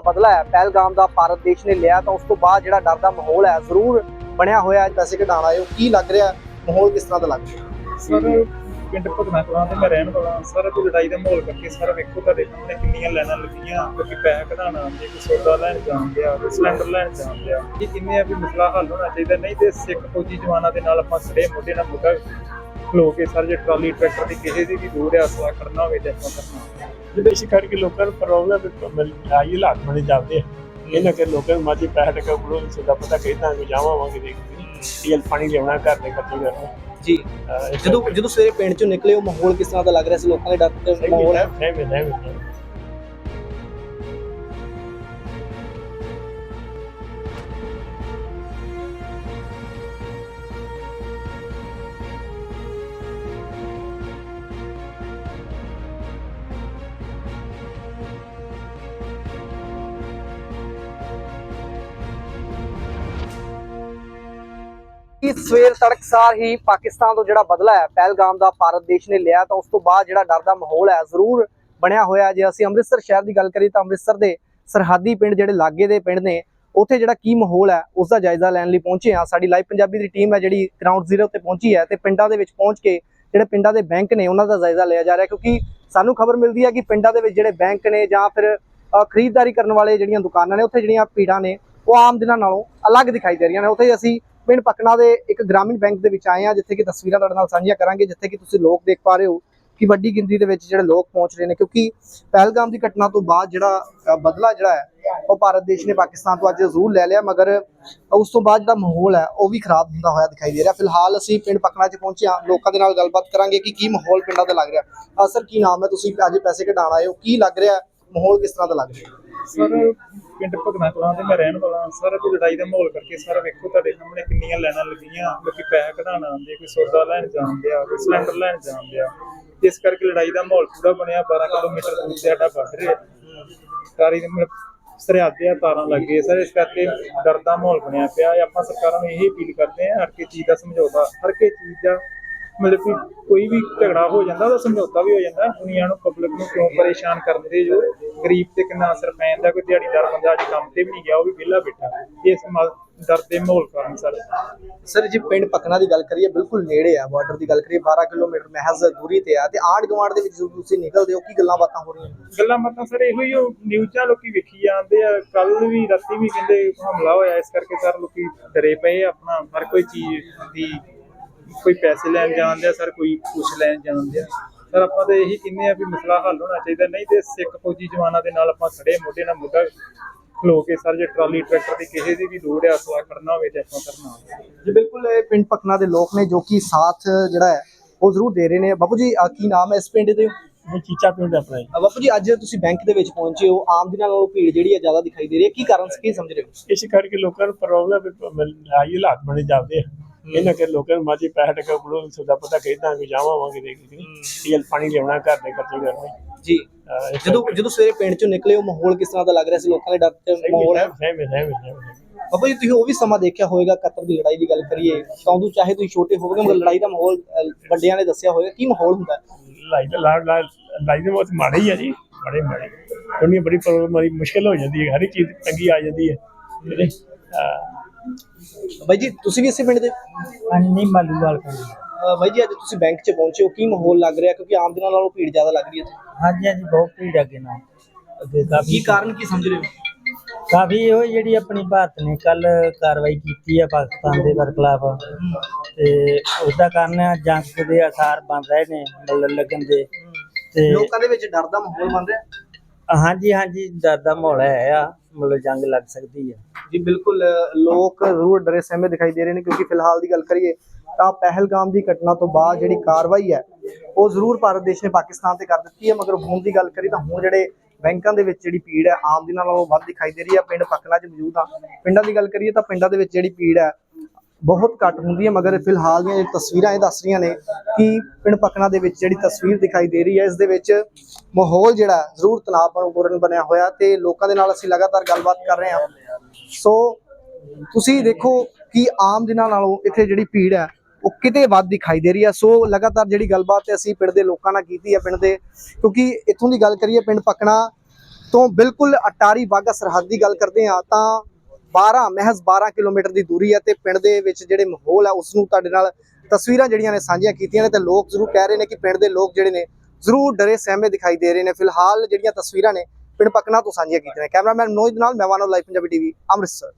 ਬਦਲਾ ਹੈ। ਪਹਿਲਗਾਮ ਦਾ ਭਾਰਤ ਦੇਸ਼ ਨੇ ਲਿਆ ਤਾਂ ਉਸ ਤੋਂ ਬਾਅਦ ਜਿਹੜਾ ਡਰ ਦਾ ਮਾਹੌਲ ਹੈ, ਜ਼ਰੂਰ ਬਣਿਆ ਹੋਇਆ ਹੈ। ਪੈਸੇ ਕਢਾਉਣ ਆਏ ਕੀ ਲੱਗ ਰਿਹਾ ਮਾਹੌਲ ਕਿਸ ਤਰ੍ਹਾਂ ਦਾ ਲੱਗ ਰਿਹਾ ਸਰ, ਪਿੰਡ ਭਗਨਾ ਕਲਾਂ ਤੇ ਮੈਂ ਰਹਿਣ ਵਾਲਾ ਹਾਂ। ਕੋਈ ਲੜਾਈ ਦਾ ਮਾਹੌਲ ਕਰਕੇ ਸਰ, ਵੇਖੋ ਤੁਹਾਡੇ ਸਾਹਮਣੇ ਕਿੰਨੀਆਂ ਲਾਈਨਾਂ ਲੱਗੀਆਂ। ਕਿਉਂਕਿ ਪੈਸਾ ਕਢਾਉਣਾ ਆਉਂਦੇ ਕੋਈ ਸੌਦਾ ਲੈਣ ਜਾਂਦੇ ਆ ਕੋਈ ਸਿਲੰਡਰ ਲੈਣ ਜਾਂਦੇ ਆ। ਇਹ ਕਿੰਨੇ ਆ ਵੀ ਮਸਲਾ ਹੱਲ ਹੋਣਾ ਚਾਹੀਦਾ? ਨਹੀਂ ਤੇ ਸਿੱਖ ਫੌਜੀ ਜਵਾਨਾਂ ਦੇ ਨਾਲ ਆਪਾਂ ਖੜੇ ਮੋਢੇ ਨਾਲ ਮੋਢਾ ਖਲੋ ਕੇ ਸਰ, ਜੇ ਟਰਾਲੀ, ਟਰੈਕਟਰ ਦੀ ਕਿਸੇ ਦੀ ਵੀ ਦੂਰ ਆ ਅਸਲਾ ਕਰਨਾ ਹੋਵੇ ਤੇ ਆਪਾਂ ਕਰਨਾ। ਜਿਹਦੇ ਇਸ ਕਰਕੇ ਲੋਕਾਂ ਨੂੰ ਪ੍ਰੋਬਲਮ ਆਈ ਹਾਲਾਤ ਬਣੇ ਜਾਂਦੇ ਆ। ਇਹਨਾਂ ਕਿ ਲੋਕਾਂ ਨੂੰ ਮਾਜੀ ਪੈਸਾ ਟਕਾ ਕੋਲੋਂ ਸਦਾ ਪਤਾ ਕਹਿੰਦਾ ਕਿ ਜਾਵਾਂਗੇ ਦੇਖ ਤੇਲ ਪਾਣੀ ਲਿਆਉਣਾ ਘਰ ਦੇ ਖਰਚੇ ਕਰਨਾ। ਜੀ। ਜਦੋਂ ਜਦੋਂ ਸਵੇਰੇ ਪਿੰਡ ਚੋਂ ਨਿਕਲੇ ਉਹ ਮਾਹੌਲ ਕਿਸ ਤਰ੍ਹਾਂ ਦਾ ਲੱਗ ਰਿਹਾ ਸੀ? ਲੋਕਾਂ ਦੇ ਡਰ ਮਾਹੌਲ? ਹੈ ਸਹਿਮਤ ਸਹਿਮਤ ਕਿ ਸਵੇਰ ਤੜਕਸਾਰ ਹੀ ਪਾਕਿਸਤਾਨ ਤੋਂ ਜਿਹੜਾ ਬਦਲਾ ਹੈ, ਪਹਿਲਗਾਮ ਦਾ ਭਾਰਤ ਦੇਸ਼ ਨੇ ਲਿਆ, ਤਾਂ ਉਸ ਤੋਂ ਬਾਅਦ ਜਿਹੜਾ ਡਰ ਦਾ ਮਾਹੌਲ ਹੈ ਜ਼ਰੂਰ ਬਣਿਆ ਹੋਇਆ ਜੇ ਅਸੀਂ ਅੰਮ੍ਰਿਤਸਰ ਸ਼ਹਿਰ ਦੀ ਗੱਲ ਕਰੀਏ ਤਾਂ ਅੰਮ੍ਰਿਤਸਰ ਦੇ ਸਰਹੱਦੀ ਪਿੰਡ ਜਿਹੜੇ ਲਾਗੇ ਦੇ ਪਿੰਡ ਨੇ, ਉੱਥੇ ਜਿਹੜਾ ਕੀ ਮਾਹੌਲ ਹੈ, ਉਸ ਦਾ ਜਾਇਜ਼ਾ ਲੈਣ ਲਈ ਪਹੁੰਚੇ ਹਾਂ। ਸਾਡੀ ਲਾਈਵ ਪੰਜਾਬੀ ਦੀ ਟੀਮ ਹੈ ਜਿਹੜੀ ਗਰਾਊਂਡ ਜ਼ੀਰੋ ਤੇ ਪਹੁੰਚੀ ਹੈ ਤੇ ਪਿੰਡਾਂ ਦੇ ਵਿੱਚ ਪਹੁੰਚ ਕੇ ਜਿਹੜੇ ਪਿੰਡਾਂ ਦੇ ਬੈਂਕ ਨੇ, ਉਹਨਾਂ ਦਾ ਜਾਇਜ਼ਾ ਲਿਆ ਜਾ ਰਿਹਾ ਕਿਉਂਕਿ ਸਾਨੂੰ ਖਬਰ ਮਿਲਦੀ ਹੈ ਕਿ ਪਿੰਡਾਂ ਦੇ ਵਿੱਚ ਜਿਹੜੇ ਬੈਂਕ ਨੇ ਜਾਂ ਫਿਰ ਖਰੀਦਦਾਰੀ ਕਰਨ ਵਾਲੇ ਜਿਹੜੀਆਂ ਦੁਕਾਨਾਂ ਨੇ, ਉੱਥੇ ਜਿਹੜੀਆਂ ਭੀੜਾਂ ਨੇ, ਉਹ ਆਮ ਦਿਨਾਂ ਨਾਲੋਂ ਅਲੱਗ ਦਿਖਾਈ ਦੇ ਰਹੀਆਂ ਨੇ। ਉੱਥੇ ਅਸੀਂ ਪਿੰਡ ਪਕਣਾ ਦੇ ਇੱਕ ਗ੍ਰਾਮੀਣ ਬੈਂਕ ਦੇ ਵਿੱਚ ਆਏ ਆ ਜਿੱਥੇ ਕਿ ਤਸਵੀਰਾਂ ਤੁਹਾਡੇ ਨਾਲ ਸਾਂਝੀਆਂ ਕਰਾਂਗੇ, ਜਿੱਥੇ ਕਿ ਤੁਸੀਂ ਲੋਕ ਦੇਖ ਪਾ ਰਹੇ ਹੋ ਕਿ ਵੱਡੀ ਗਿਣਤੀ ਦੇ ਵਿੱਚ ਜਿਹੜੇ ਲੋਕ ਪਹੁੰਚ ਰਹੇ ਨੇ, ਕਿਉਂਕਿ ਪਹਿਲਗਾਮ ਦੀ ਘਟਨਾ ਤੋਂ ਬਾਅਦ ਜਿਹੜਾ ਬਦਲਾ ਜਿਹੜਾ ਹੈ, ਉਹ ਭਾਰਤ ਦੇਸ਼ ਨੇ ਪਾਕਿਸਤਾਨ ਤੋਂ ਅੱਜ ਜ਼ਰੂਰ ਲੈ ਲਿਆ, ਮਗਰ ਉਸ ਤੋਂ ਬਾਅਦ ਜਿਹੜਾ ਮਾਹੌਲ ਹੈ, ਉਹ ਵੀ ਖਰਾਬ ਹੁੰਦਾ ਹੋਇਆ ਦਿਖਾਈ ਦੇ ਰਿਹਾ। ਫਿਲਹਾਲ ਅਸੀਂ ਪਿੰਡ ਪਕਣਾ 'ਚ ਪਹੁੰਚੇ ਹਾਂ, ਲੋਕਾਂ ਦੇ ਨਾਲ ਗੱਲਬਾਤ ਕਰਾਂਗੇ ਕਿ ਕੀ ਮਾਹੌਲ ਪਿੰਡਾਂ ਦਾ ਲੱਗ ਰਿਹਾ। ਅਸਰ ਕੀ ਨਾਮ ਹੈ, ਤੁਸੀਂ ਅੱਜ ਪੈਸੇ ਕਢਾਉਣ ਆਏ ਹੋ, ਕੀ ਲੱਗ ਰਿਹਾ, ਮਾਹੌਲ ਕਿਸ ਤਰ੍ਹਾਂ ਦਾ ਲੱਗ ਰਿਹਾ? ਸਰ ਪਿੰਡ ਭਗਨਾ ਕਲਾਂ ਤੇ ਮੈਂ ਰਹਿਣ ਵਾਲਾ ਹਾਂ। ਕੋਈ ਲੜਾਈ ਦਾ ਮਾਹੌਲ ਕਰਕੇ ਸਰ ਵੇਖੋ ਤੁਹਾਡੇ ਸਾਹਮਣੇ ਕਿੰਨੀਆਂ ਲਾਈਨਾਂ ਲੱਗੀਆਂ। ਕਿਉਂਕਿ ਪੈਸਾ ਕਢਾਉਣਾ ਆਉਂਦੇ, ਕੋਈ ਸੌਦਾ ਲੈਣ ਜਾਂਦੇ ਆ ਕੋਈ ਸਿਲੰਡਰ ਲੈਣ ਜਾਂਦੇ ਆ ਇਸ ਕਰਕੇ ਲੜਾਈ ਦਾ ਮਾਹੌਲ ਪੂਰਾ ਬਣਿਆ। 12 ਕਿਲੋਮੀਟਰ ਦੂਰ ਤੇ ਸਾਡਾ ਬਾਰਡਰ ਹੈ ਸਾਰੀ ਸਰਿਆਦੇ ਆ, ਤਾਰਾਂ ਲੱਗੇ ਸਰ, ਇਸ ਕਰਕੇ ਡਰ ਦਾ ਮਾਹੌਲ ਬਣਿਆ ਪਿਆ। ਆਪਾਂ ਸਰਕਾਰਾਂ ਨੂੰ ਇਹੀ ਅਪੀਲ ਕਰਦੇ ਆ ਹਰ ਕੇ ਚੀਜ਼ ਦਾ ਸਮਝੌਤਾ, ਹਰ ਕੇ ਚੀਜ਼ ਦਾ ਮਤਲਬ ਕਿ ਕੋਈ ਵੀ ਝਗੜਾ ਹੋ ਜਾਂਦਾ ਉਹਦਾ ਸਮਝੌਤਾ ਵੀ ਹੋ ਜਾਂਦਾ। ਦੁਨੀਆ ਨੂੰ ਪਬਲਿਕ ਨੂੰ ਕਿਉਂ ਪਰੇਸ਼ਾਨ ਕਰਦੇ ਜੋ ਗਰੀਬ ਤੇ ਕਿੰਨਾ ਅਸਰ ਪੈ ਜਾਂਦਾ ਕੋਈ ਦਿਹਾੜੀਦਾਰ ਬੰਦਾ ਅੱਜ ਕੰਮ ਤੇ ਵੀ ਨਹੀਂ ਗਿਆ ਉਹ ਵੀ ਵਿਹਲਾ ਬੈਠਾ। ਇਸ ਡਰ ਦੇ ਮਾਹੌਲ ਕਾਰਨ ਸਰ। ਸਰ ਜੇ ਪਿੰਡ ਪਕਣਾ ਦੀ ਗੱਲ ਕਰੀਏ ਬਿਲਕੁਲ ਨੇੜੇ ਆ ਬਾਰਡਰ ਦੀ ਗੱਲ ਕਰੀਏ 12 ਕਿਲੋਮੀਟਰ ਮਹਿਜ਼ ਦੂਰੀ ਤੇ ਆ ਤੇ ਆਂਢ ਗੁਆਂਢ ਦੇ ਵਿੱਚ ਜਦੋਂ ਤੁਸੀਂ ਨਿਕਲਦੇ ਹੋ ਕੀ ਗੱਲਾਂ ਬਾਤਾਂ ਹੋ ਰਹੀਆਂ? ਗੱਲਾਂ ਬਾਤਾਂ ਸਰ ਇਹੋ ਹੀ ਨਿਊਜ਼ਾਂ ਲੋਕੀ ਵੇਖੀ ਜਾਂਦੇ ਆ। ਕੱਲ ਵੀ ਰਾਤੀ ਵੀ ਕਹਿੰਦੇ ਹਮਲਾ ਹੋਇਆ ਇਸ ਕਰਕੇ ਸਰ ਲੋਕੀ ਡਰੇ ਪਏ ਆਪਣਾ ਹਰ ਕੋਈ ਚੀਜ਼ ਦੀ ਕੋਈ ਪੈਸੇ ਲੈਣ ਜਾਂਦੇ ਆ ਸਰ ਕੋਈ ਕੁਛ ਲੈਣ ਜਾਂਦੇ ਆ। ਸਰ ਆਪਾਂ ਤਾਂ ਇਹੀ ਕਹਿੰਦੇ ਆ ਵੀ ਮਸਲਾ ਹੱਲ ਹੋਣਾ ਚਾਹੀਦਾ ਨਹੀਂ ਤੇ ਸਿੱਖ ਫੌਜੀ ਜਵਾਨਾਂ ਦੇ ਨਾਲ ਆਪਾਂ ਖੜੇ ਮੋਢੇ ਨਾਲ ਮੋਢਾ ਖਲੋ ਕੇ ਸਰ ਜੇ ਟਰਾਲੀ ਟਰੈਕਟਰ ਦੀ ਕਿਸੇ ਦੀ ਵੀ ਲੋੜ ਆ ਅਸਲਾ ਕਰਨਾ ਹੋਵੇ ਤੇ ਆਪਾਂ ਕਰਨਾ ਜੀ ਬਿਲਕੁਲ ਇਹ ਪਿੰਡ ਪਕਣਾ ਦੇ ਲੋਕ ਨੇ ਜੋ ਕਿ ਸਾਥ ਜਿਹੜਾ ਹੈ ਉਹ ਜ਼ਰੂਰ ਦੇ ਰਹੇ ਨੇ। ਬਾਬੂ ਜੀ ਅਹ ਕੀ ਨਾਮ ਹੈ ਇਸ ਪਿੰਡ ਦੇ? ਇਹ ਚੀਚਾ ਪਿੰਡ ਆਪਣਾ ਜੀ। ਬਾਪੂ ਜੀ ਅੱਜ ਤੁਸੀਂ ਬੈਂਕ ਦੇ ਵਿੱਚ ਪਹੁੰਚੇ ਹੋ। ਆਮ ਦਿਨਾਂ ਨਾਲੋਂ ਭੀੜ ਜਿਹੜੀ ਹੈ ਜ਼ਿਆਦਾ ਦਿਖਾਈ ਦੇ ਰਹੀ ਹੈ। ਕੀ ਕਾਰਨ ਸੀ ਕੀ ਸਮਝ ਰਹੇ ਹੋ ਇਸ ਕਰਕੇ ਲੋਕਾਂ ਨੂੰ ਪ੍ਰੋਬਲਮ ਆਈ ਹਾਲਾਤ ਬਣੇ ਜਾਂਦੇ ਆ। ਇਹਨਾਂ ਕਿ ਲੋਕਾਂ ਨੂੰ ਮਾਜੀ ਪੈਸਾ ਟਕਾ ਕੋਲੋਂ ਸਦਾ ਪਤਾ ਕਹਿੰਦਾ ਕਿ ਜਾਵਾਂਗੇ ਦੇਖ ਤੇਲ ਪਾਣੀ ਲਿਆਉਣਾ ਘਰ ਦੇ ਖਰਚੇ ਕਰਨਾ। ਜੀ। ਜਦੋਂ ਜਦੋਂ ਸਵੇਰੇ ਪਿੰਡ ਚੋਂ ਨਿਕਲੇ ਉਹ ਮਾਹੌਲ ਕਿਸ ਤਰ੍ਹਾਂ ਦਾ ਲੱਗ ਰਿਹਾ ਸੀ? ਲੋਕਾਂ ਦੇ ਡਰ ਤੇ ਮਾਹੌਲ? ਸਹਿਮਤ ਸਹਿਮਤ ਬਾਬਾ ਜੀ ਤੁਸੀਂ ਉਹ ਵੀ ਸਮਾਂ ਦੇਖਿਆ ਹੋਵੇਗਾ ਕਤਰ ਦੀ ਲੜਾਈ ਦੀ ਗੱਲ ਕਰੀਏ। ਤਾਂ ਉਦੋਂ ਚਾਹੇ ਤੁਸੀਂ ਛੋਟੇ ਹੋਵੋਗੇ ਮਗਰ ਲੜਾਈ ਦਾ ਮਾਹੌਲ ਵੱਡਿਆਂ ਨੇ ਦੱਸਿਆ ਹੋਵੇਗਾ। ਕੀ ਮਾਹੌਲ ਹੁੰਦਾ? ਲਾਈ ਦਾ ਲਾੜ ਲਾੜ ਲਾਈ ਦੇ ਬਹੁਤ ਮਾੜੇ ਹੀ ਆ ਜੀ। ਬੜੇ ਮਾੜੇ। ਉਹਨੀ ਬੜੀ ਪ੍ਰੋਬਲਮ ਬੜੀ ਮੁਸ਼ਕਿਲ ਹੋ ਜਾਂਦੀ ਹੈ। ਹਰ ਇੱਕ ਚੀਜ਼ ਤੰਗੀ ਆ ਜਾਂਦੀ ਹੈ। ਜਿਹੜੇ ਬਾਈ ਜੀ ਤੁਸੀਂ ਵੀ ਇਸੇ ਪਿੰਡ ਦੇ? ਅੰਨੀ ਮਲੂਵਾਲ ਪਿੰਡ ਅਹ ਬਾਈ ਜੀ ਅੱਜ ਤੁਸੀਂ ਬੈਂਕ 'ਚ ਪਹੁੰਚੇ ਹੋ ਕੀ ਮਾਹੌਲ ਲੱਗ ਰਿਹਾ? ਕਿਉਂਕਿ ਆਮ ਦਿਨਾਂ ਨਾਲੋਂ ਭੀੜ ਜ਼ਿਆਦਾ ਲੱਗ ਰਹੀ ਹੈ ਇੱਥੇ। ਹਾਂਜੀ ਹਾਂਜੀ ਬਹੁਤ ਭੀੜ ਅੱਗੇ ਨਾਲ। ਅੱਗੇ ਕੀ ਕਾਫੀ ਕਾਰਨ ਕੀ ਸਮਝ ਰਹੇ ਹੋ? ਕਾਫੀ ਉਹ ਜਿਹੜੀ ਆਪਣੀ ਭਾਰਤ ਨੇ ਕੱਲ ਕਾਰਵਾਈ ਕੀਤੀ ਹੈ ਪਾਕਿਸਤਾਨ ਦੇ ਖਿਲਾਫ ਤੇ ਉਹਦਾ ਕਾਰਨ ਜੰਗ ਦੇ ਆਸਾਰ ਬਣ ਰਹੇ ਨੇ ਮਤਲਬ ਲੱਗਣ ਦੇ। ਤੇ ਲੋਕਾਂ ਦੇ ਵਿੱਚ ਡਰ ਦਾ ਮਾਹੌਲ ਬਣ ਰਿਹਾ? ਹਾਂਜੀ ਹਾਂਜੀ ਡਰ ਦਾ ਮਾਹੌਲ ਹੈ ਆ। ਮਤਲਬ ਜੰਗ ਲੱਗ ਸਕਦੀ ਹੈ ਜੀ ਬਿਲਕੁਲ ਅ, ਲੋਕ ਜ਼ਰੂਰ ਡਰੇ ਸਹਿਮੇ ਦਿਖਾਈ ਦੇ ਰਹੇ ਨੇ ਕਿਉਂਕਿ ਫਿਲਹਾਲ ਦੀ ਗੱਲ ਕਰੀਏ ਤਾਂ ਪਹਿਲਗਾਮ ਦੀ ਘਟਨਾ ਤੋਂ ਬਾਅਦ ਜਿਹੜੀ ਕਾਰਵਾਈ ਹੈ ਉਹ ਜ਼ਰੂਰ ਭਾਰਤ ਦੇਸ਼ ਨੇ ਪਾਕਿਸਤਾਨ ਤੇ ਕਰ ਦਿੱਤੀ ਹੈ। ਮਗਰ ਹੁਣ ਦੀ ਗੱਲ ਕਰੀ ਤਾਂ ਹੁਣ ਜਿਹੜੇ ਬੈਂਕਾਂ ਦੇ ਵਿੱਚ ਜਿਹੜੀ ਭੀੜ ਹੈ ਆਮ ਦਿਨਾਂ ਨਾਲੋਂ ਵੱਧ ਦਿਖਾਈ ਦੇ ਰਹੀ ਹੈ। ਪਿੰਡ ਪਕਲਾ 'ਚ ਮੌਜੂਦ ਆ ਪਿੰਡਾਂ ਦੀ ਗੱਲ ਕਰੀਏ ਤਾਂ ਪਿੰਡਾਂ ਦੇ ਵਿੱਚ ਜਿਹੜੀ ਭੀੜ ਹੈ ਬਹੁਤ ਘੱਟ ਹੁੰਦੀ ਹੈ ਮਗਰ ਫਿਲਹਾਲ ਦੀਆਂ ਤਸਵੀਰਾਂ ਇਹ ਦੱਸ ਰਹੀਆਂ ਨੇ ਕਿ ਪਿੰਡ ਪਕਣਾ ਦੇ ਵਿੱਚ ਜਿਹੜੀ ਤਸਵੀਰ ਦਿਖਾਈ ਦੇ ਰਹੀ ਹੈ ਇਸ ਦੇ ਵਿੱਚ ਮਾਹੌਲ ਜਿਹੜਾ ਹੈ, ਜ਼ਰੂਰ ਤਣਾਅਪੂਰਨ ਬਣਿਆ ਹੋਇਆ ਤੇ ਲੋਕਾਂ ਦੇ ਨਾਲ ਅਸੀਂ ਲਗਾਤਾਰ ਗੱਲਬਾਤ ਕਰ ਰਹੇ ਹਾਂ। ਸੋ ਤੁਸੀਂ ਦੇਖੋ ਕਿ ਆਮ ਦਿਨਾਂ ਨਾਲੋਂ ਇੱਥੇ ਜਿਹੜੀ ਭੀੜ ਹੈ ਉਹ ਕਿਤੇ ਵੱਧ ਦਿਖਾਈ ਦੇ ਰਹੀ ਹੈ। ਸੋ ਲਗਾਤਾਰ ਜਿਹੜੀ ਗੱਲਬਾਤ ਅਸੀਂ ਪਿੰਡ ਦੇ ਲੋਕਾਂ ਨਾਲ ਕੀਤੀ ਹੈ ਪਿੰਡ ਦੇ ਕਿਉਂਕਿ ਇੱਥੋਂ ਦੀ ਗੱਲ ਕਰੀਏ ਪਿੰਡ ਪਕਣਾ ਤੋਂ ਬਿਲਕੁਲ ਅਟਾਰੀ ਵਾਗਾ ਸਰਹੱਦ ਦੀ ਗੱਲ ਕਰਦੇ ਹਾਂ ਤਾਂ 12 ਮਹਿਜ਼ 12 ਕਿਲੋਮੀਟਰ ਦੀ ਦੂਰੀ ਹੈ ਤੇ ਪਿੰਡ ਦੇ ਵਿੱਚ ਜਿਹੜੇ ਮਾਹੌਲ ਹੈ ਉਸ ਨੂੰ ਤੁਹਾਡੇ ਨਾਲ ਤਸਵੀਰਾਂ ਜਿਹੜੀਆਂ ਨੇ ਸਾਂਝੀਆਂ ਕੀਤੀਆਂ ਨੇ ਤੇ ਲੋਕ ਜ਼ਰੂਰ ਕਹਿ ਰਹੇ ਨੇ ਕਿ ਪਿੰਡ ਦੇ ਲੋਕ ਜਿਹੜੇ ਨੇ ਜ਼ਰੂਰ ਡਰੇ ਸਹਿਮੇ ਦਿਖਾਈ ਦੇ ਰਹੇ ਨੇ। ਫਿਲਹਾਲ ਜਿਹੜੀਆਂ ਤਸਵੀਰਾਂ ਨੇ ਪਿੰਡ ਪਕਨਾ ਤੋਂ ਸਾਂਝੀਆਂ ਕੀਤੀਆਂ ਨੇ। ਕੈਮਰਾਮੈਨ ਮਨੋਜ ਨਾਲ, ਮੈਂ ਲਾਈਵ ਪੰਜਾਬੀ ਟੀਵੀ, ਅੰਮ੍ਰਿਤਸਰ।